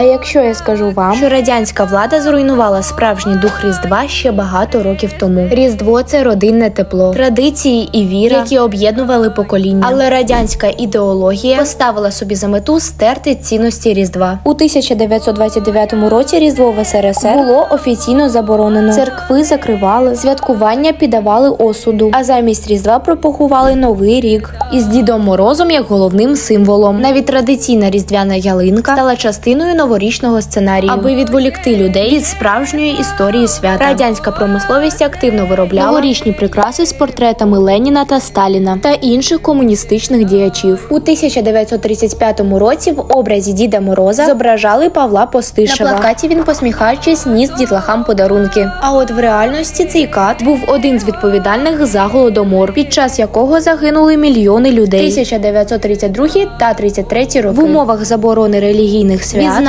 А якщо я скажу вам, що радянська влада зруйнувала справжній дух Різдва ще багато років тому. Різдво це родинне тепло, традиції і віра, які об'єднували покоління. Але радянська ідеологія поставила собі за мету стерти цінності Різдва. У 1929 році Різдво в СРСР було офіційно заборонено. Церкви закривали, святкування піддавали осуду, а замість Різдва пропагували новий рік із Дідом Морозом як головним символом. Навіть традиційна різдвяна ялинка стала частиною новорічного сценарію, аби відволікти людей від справжньої історії свята. Радянська промисловість активно виробляла новорічні прикраси з портретами Леніна та Сталіна та інших комуністичних діячів. У 1935 році в образі Діда Мороза зображали Павла Постишева. На плакаті він посміхаючись ніс дітлахам подарунки. А от в реальності цей кат був один з відповідальних за голодомор, під час якого загинули мільйони людей. 1932 та 33 роки в умовах заборони релігійних свят.